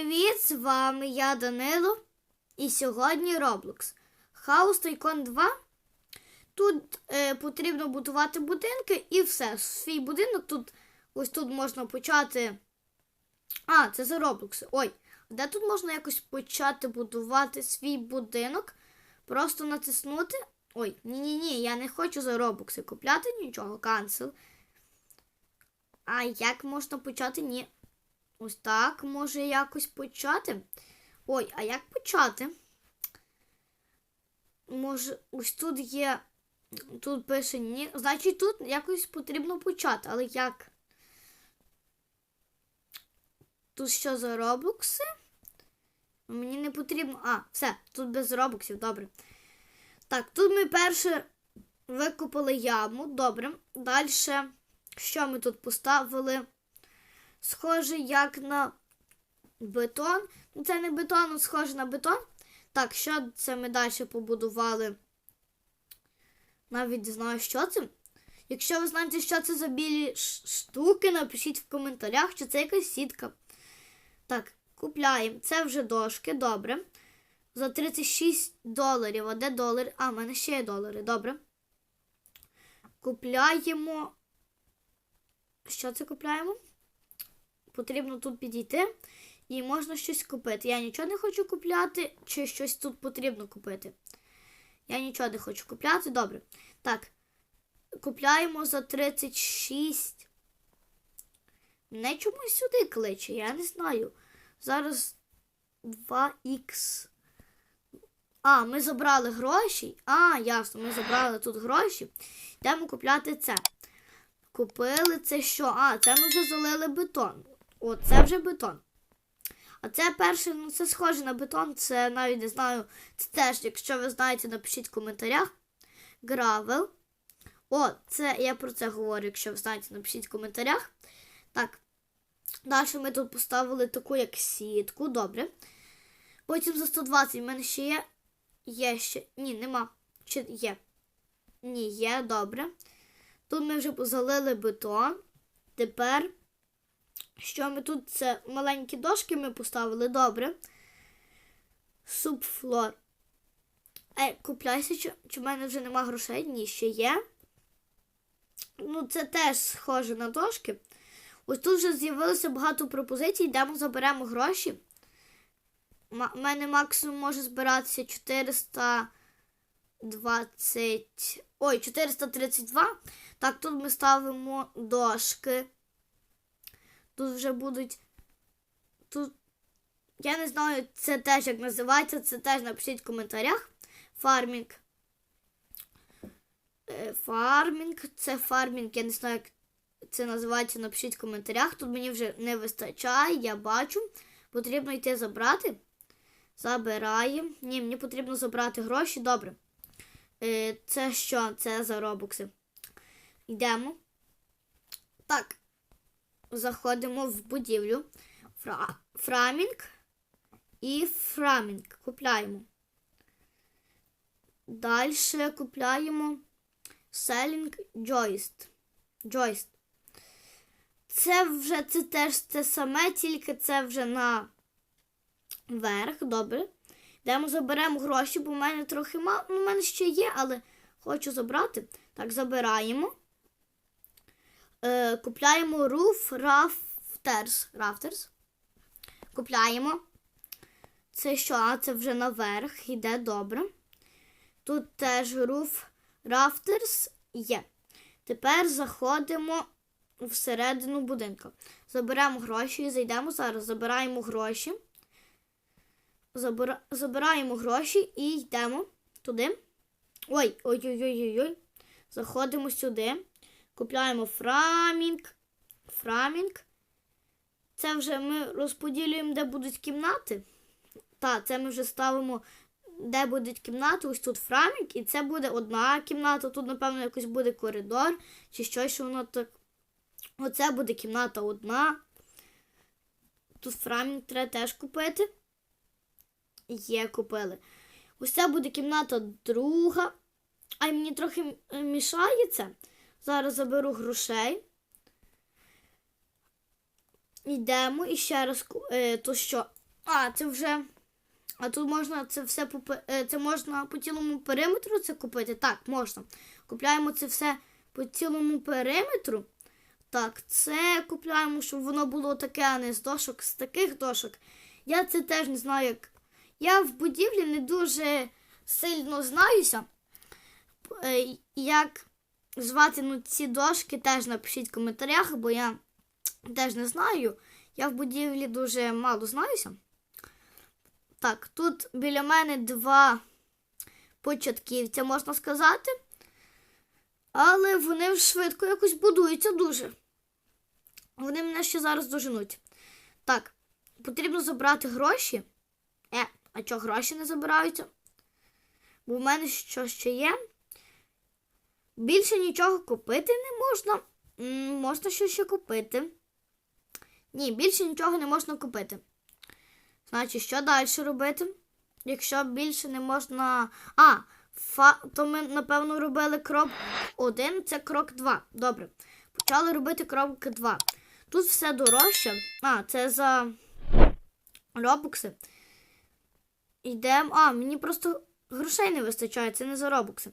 привіт! З вами я Данило. І сьогодні Roblox. House Tycoon 2. Тут е, потрібно будувати будинки і все. Свій будинок тут ось тут можна почати. А, це за Roblox. Ой, де тут можна якось почати будувати свій будинок? Просто натиснути. Ой, ні-ні ні, я не хочу за Roblox купляти нічого, cancel. А як можна почати? Ні. Ось так може якось почати. Ой, а як почати? Може, ось тут є. Тут пише ні. Значить, тут якось потрібно почати. Але як? Тут що за робокси? Мені не потрібно. А, все, тут без робоксів, добре. Так, тут ми перше викопали яму. Добре. Далі, що ми тут поставили? Схоже, як на бетон. Ну, це не бетон, але схоже на бетон. Так, що це ми далі побудували? Навіть знаю, що це. Якщо ви знаєте, що це за білі штуки, напишіть в коментарях, чи це якась сітка. Так, купляємо. Це вже дошки, добре. За 36 доларів. А де долар? А, в мене ще є долари, добре. Купляємо. Що це купляємо? Потрібно тут підійти і можна щось купити. Я нічого не хочу купляти, чи щось тут потрібно купити. Я нічого не хочу купляти. Добре. Так. Купляємо за 36. Мене чомусь сюди кличе, я не знаю. Зараз 2х. А, ми забрали гроші. А, ясно, ми забрали тут гроші. Йдемо купляти це. Купили це що? А, це ми вже залили бетон. О, це вже бетон. А це перше, ну це схоже на бетон, це навіть не знаю. Це теж, якщо ви знаєте, напишіть в коментарях. Гравел. О, це я про це говорю, якщо ви знаєте, напишіть в коментарях. Так. Далі ми тут поставили таку як сітку, добре. Потім за 120 в мене ще є. Є ще. Ні, нема. Чи є? Ні, є, добре. Тут ми вже залили бетон. Тепер, що ми тут? Це маленькі дошки ми поставили, добре. Субфлор. Е, купляйся, чи, чи в мене вже нема грошей? Ні, ще є. Ну, це теж схоже на дошки. Ось тут вже з'явилося багато пропозицій, йдемо заберемо гроші. У мене максимум може збиратися 420. Ой, 432. Так, тут ми ставимо дошки. Тут вже будуть. Тут. Я не знаю, це теж як називається, це теж напишіть в коментарях. Фармінг. Е, Фармінг. Це фармінг, я не знаю, як це називається, напишіть в коментарях. Тут мені вже не вистачає, я бачу. Потрібно йти забрати. Забираємо. Ні, мені потрібно забрати гроші. Добре. Е, Це що? Це за робокси. Йдемо. Так. Заходимо в будівлю. Фра... Фрамінг і фрамінг. Купляємо. Далі купляємо Selling Joist. Joist. Це вже це теж те саме, тільки це вже на верх, добре. Йдемо, заберемо гроші, бо в мене трохи мало. Ну, в мене ще є, але хочу забрати. Так, забираємо. Е, Купляємо Roof Rafters. Rafters. Купляємо. Це що? А це вже наверх. Іде добре. Тут теж Roof Rafters є. Тепер заходимо всередину будинку. Заберемо гроші, і зайдемо зараз, забираємо гроші. Забира... Забираємо гроші і йдемо туди. Ой, ой-ой-ой-ой. Заходимо сюди. Купляємо фрамінг. Фрамінг. Це вже ми розподілюємо, де будуть кімнати. Так, це ми вже ставимо, де будуть кімнати. Ось тут фрамінг. І це буде одна кімната. Тут, напевно, якось буде коридор. Чи щось, що воно так. Оце буде кімната одна. Тут фрамінг треба теж купити. Є, купили. Ось це буде кімната друга. А мені трохи мішає це. Зараз заберу грошей. Йдемо і ще раз. Е, то що? А, це вже. А тут можна це все е, це можна по цілому периметру це купити? Так, можна. Купляємо це все по цілому периметру. Так, це купляємо, щоб воно було таке, а не з дошок, з таких дошок. Я це теж не знаю, як. Я в будівлі не дуже сильно знаюся. Е, Як звати ну, ці дошки, теж напишіть в коментарях, бо я теж не знаю. Я в будівлі дуже мало знаюся. Так, тут біля мене два початківця, можна сказати. Але вони швидко якось будуються дуже. Вони мене ще зараз доженуть. Так, потрібно забрати гроші. Е, а чого гроші не забираються? Бо в мене що ще є? Більше нічого купити не можна. Можна щось ще купити. Ні, більше нічого не можна купити. Значить, що далі робити? Якщо більше не можна. А, фа... то ми, напевно, робили крок 1, це крок 2. Добре. Почали робити крок 2. Тут все дорожче. А, це за робокси. Йдемо. А, мені просто грошей не вистачає, це не за робокси.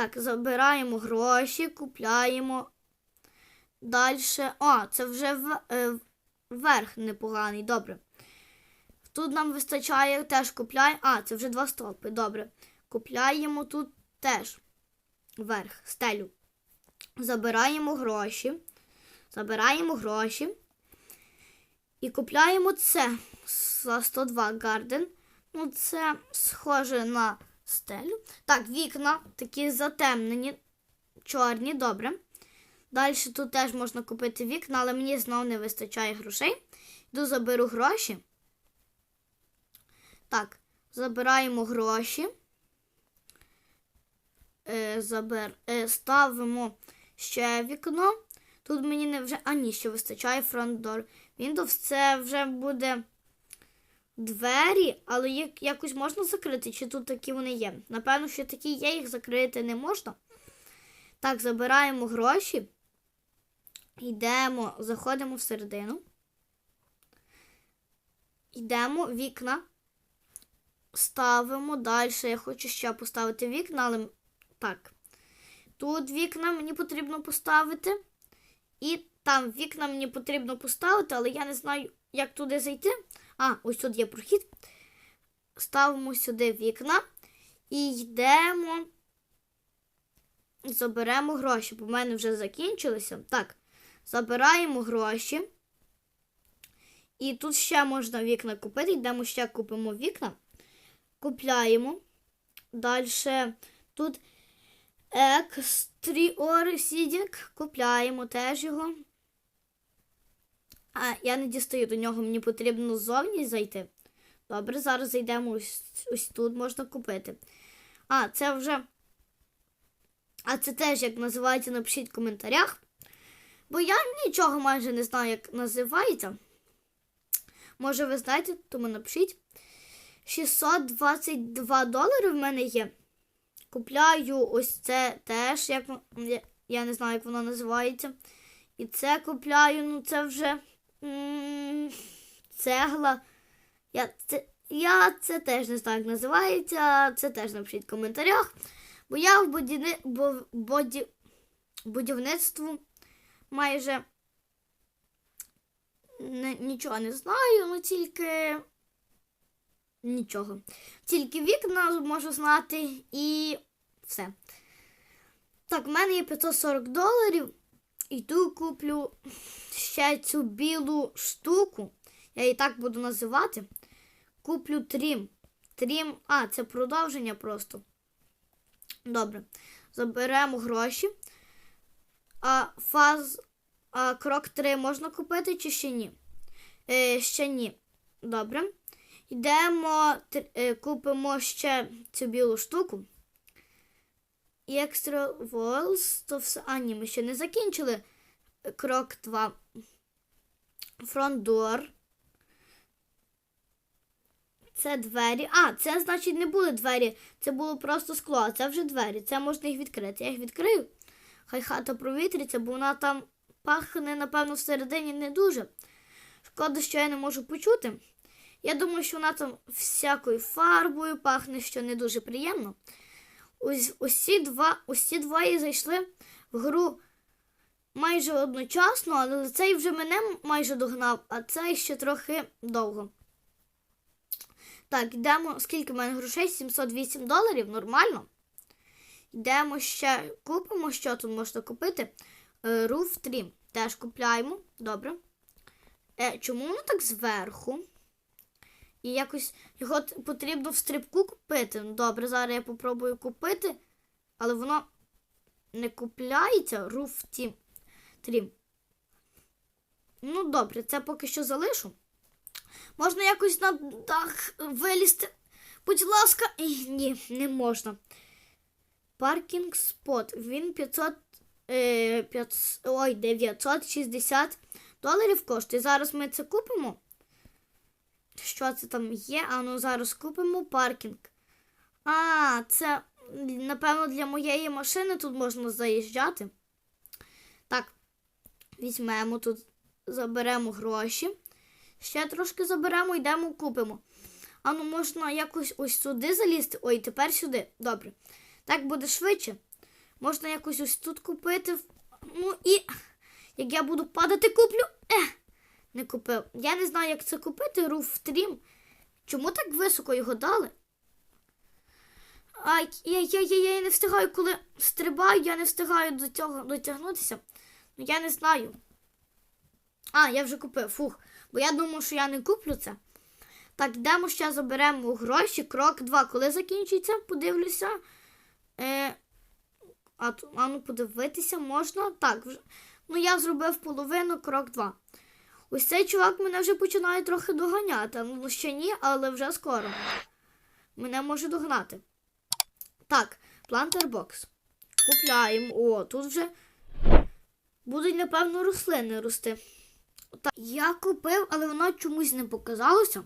Так, забираємо гроші, купляємо. Далі. О, це вже в... е, верх непоганий, добре. Тут нам вистачає теж купляємо. А, це вже два стовпи, добре. Купляємо тут теж верх, стелю. Забираємо гроші. Забираємо гроші. І купляємо це за 102 гарден. Ну, це схоже на стелю. Так, вікна такі затемнені, чорні, добре. Далі тут теж можна купити вікна, але мені знову не вистачає грошей. Йду заберу гроші. Так, забираємо гроші. Е, забер... е, ставимо ще вікно. Тут мені не вже. А ні, ще вистачає фронт door. Windows це вже буде двері, але їх якось можна закрити, чи тут такі вони є. Напевно, що такі є, їх закрити не можна. Так, забираємо гроші. Йдемо, заходимо всередину. Йдемо вікна. Ставимо далі. Я хочу ще поставити вікна, але так. Тут вікна мені потрібно поставити. І там вікна мені потрібно поставити, але я не знаю, як туди зайти. А, ось тут є прохід. Ставимо сюди вікна і йдемо. Заберемо гроші, бо в мене вже закінчилися. Так, забираємо гроші. І тут ще можна вікна купити. Йдемо ще купимо вікна. Купляємо. Далі тут Seeding. Купляємо теж його. А, я не дістаю до нього, мені потрібно ззовні зайти. Добре, зараз зайдемо ось, ось тут можна купити. А, це вже. А це теж як називається, напишіть в коментарях. Бо я нічого майже не знаю, як називається. Може, ви знаєте, тому напишіть. 622 долари в мене є. Купляю ось це теж, як я, не знаю, як воно називається. І це купляю, ну це вже цегла. Я це, я це теж не знаю, як називається. Це теж напишіть в коментарях. Бо я в будівни, бо, боді, будівництву майже не, нічого не знаю, ну тільки нічого. Тільки вікна можу знати і все. Так, в мене є 540 доларів. Іду куплю ще цю білу штуку. Я її так буду називати. Куплю трім. Трім. А, це продовження просто. Добре. Заберемо гроші. А фаз. А крок 3 можна купити чи ще ні? Е, Ще ні. Добре. Йдемо, е, купимо ще цю білу штуку. І Extra Walls, то все. А, ні, ми ще не закінчили. Крок 2. Front. Це двері. А, це, значить, не були двері. Це було просто скло, а це вже двері. Це можна їх відкрити. Я їх відкрию. Хай хата провітриться, бо вона там пахне, напевно, всередині не дуже. Шкода, що я не можу почути. Я думаю, що вона там всякою фарбою пахне, що не дуже приємно. Усі два, усі двоє зайшли в гру майже одночасно, але цей вже мене майже догнав, а цей ще трохи довго. Так, йдемо. Скільки в мене грошей? 708 доларів, нормально. Йдемо ще купимо, що тут можна купити. Е, Roof Trim. Теж купляємо. Добре. Е, чому воно так зверху? І якось його потрібно в стрибку купити. Ну, добре, зараз я попробую купити, але воно не купляється. Team. Trim. Ну, добре, це поки що залишу. Можна якось на дах вилізти. Будь ласка, Ій, ні, не можна. Паркінг спот. Він 500, е, 500, ой, 960 доларів коштує. Зараз ми це купимо. Що це там є? А ну зараз купимо паркінг. А, це, напевно, для моєї машини тут можна заїжджати. Так, візьмемо тут, заберемо гроші. Ще трошки заберемо, йдемо, купимо. А ну можна якось ось сюди залізти. Ой, тепер сюди. Добре. Так буде швидше. Можна якось ось тут купити. Ну і як я буду падати, куплю. Ех, не купив. Я не знаю, як це купити. Руф стрім. Чому так високо його дали? Ай, я, я, я, я не встигаю, коли стрибаю, я не встигаю до цього дотягнутися. Ну я не знаю. А, я вже купив. Фух. Бо я думав, що я не куплю це. Так, йдемо ще заберемо гроші. Крок 2. Коли закінчиться, подивлюся. Е, а, а ну подивитися можна. Так, вже. Ну я зробив половину, крок 2. Ось цей чувак мене вже починає трохи доганяти. Ну ще ні, але вже скоро. Мене може догнати. Так, плантербокс. Купляємо. О, тут вже будуть, напевно, рослини рости. Так, я купив, але воно чомусь не показалося.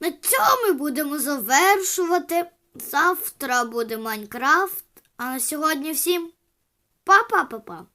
На цьому ми будемо завершувати. Завтра буде Майнкрафт. А на сьогодні всім па-па-па-па.